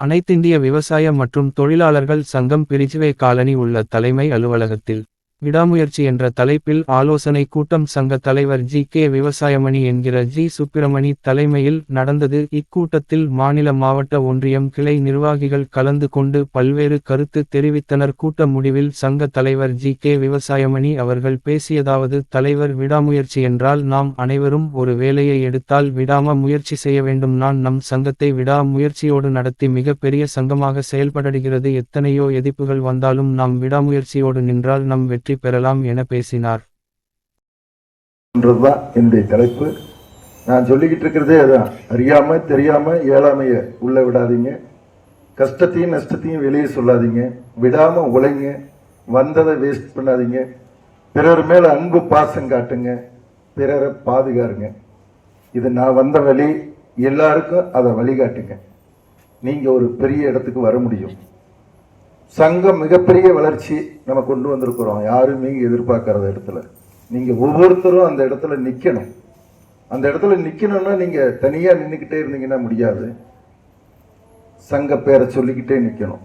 அனைத்திந்திய விவசாய மற்றும் தொழிலாளர்கள் சங்கம் பிரிஜ்வே காலனி உள்ள தலைமை அலுவலகத்தில். விடாமுயற்சி என்ற தலைப்பில் ஆலோசனை கூட்டம் சங்க தலைவர் ஜி கே விவசாயமணி என்கிற ஜி சுப்பிரமணி தலைமையில் நடந்தது. இக்கூட்டத்தில் மாநில மாவட்ட ஒன்றியம் கிளை நிர்வாகிகள் கலந்து கொண்டு பல்வேறு கருத்து தெரிவித்தனர். கூட்ட முடிவில் சங்க தலைவர் ஜி கே விவசாயமணி அவர்கள் பேசியதாவது தலைவர் விடாமுயற்சி என்றால் நாம் அனைவரும் ஒரு வேலையை எடுத்தால் விடாம முயற்சி செய்ய வேண்டும். நான் நம் சங்கத்தை விடா முயற்சியோடு நடத்தி மிகப்பெரிய சங்கமாக செயல்படுகிறது எத்தனையோ எதிர்ப்புகள் வந்தாலும் நாம் விடாமுயற்சியோடு நின்றால் நம் வெற்றி பெறலாம் என பேசினார். என்றதுதான் என்னுடைய தலைப்பு. நான் சொல்லிக்கிட்டு இருக்கிறதே அதான். அறியாம தெரியாம ஏழாமைய உள்ள விடாதீங்க. கஷ்டத்தையும் நஷ்டத்தையும் வெளியே சொல்லாதீங்க. விடாம உழைங்க. வந்ததை வேஸ்ட் பண்ணாதீங்க. பிறர் மேல அன்பு பாசம் காட்டுங்க. பிறரை பாதுகாருங்க. இது நான் வந்த வழி. எல்லாருக்கும் அதை வழிகாட்டுங்க. நீங்க ஒரு பெரிய இடத்துக்கு வர முடியும். சங்கம் மிகப்பெரிய வளர்ச்சி நம்ம கொண்டு வந்திருக்கிறோம். யாருமே எதிர்பார்க்காத இடத்துல. நீங்கள் ஒவ்வொருத்தரும் அந்த இடத்துல நிற்கணும் அந்த இடத்துல நிற்கணும்னா நீங்கள் தனியாக நின்றுக்கிட்டே இருந்தீங்கன்னா முடியாது. சங்க பேரை சொல்லிக்கிட்டே நிற்கணும்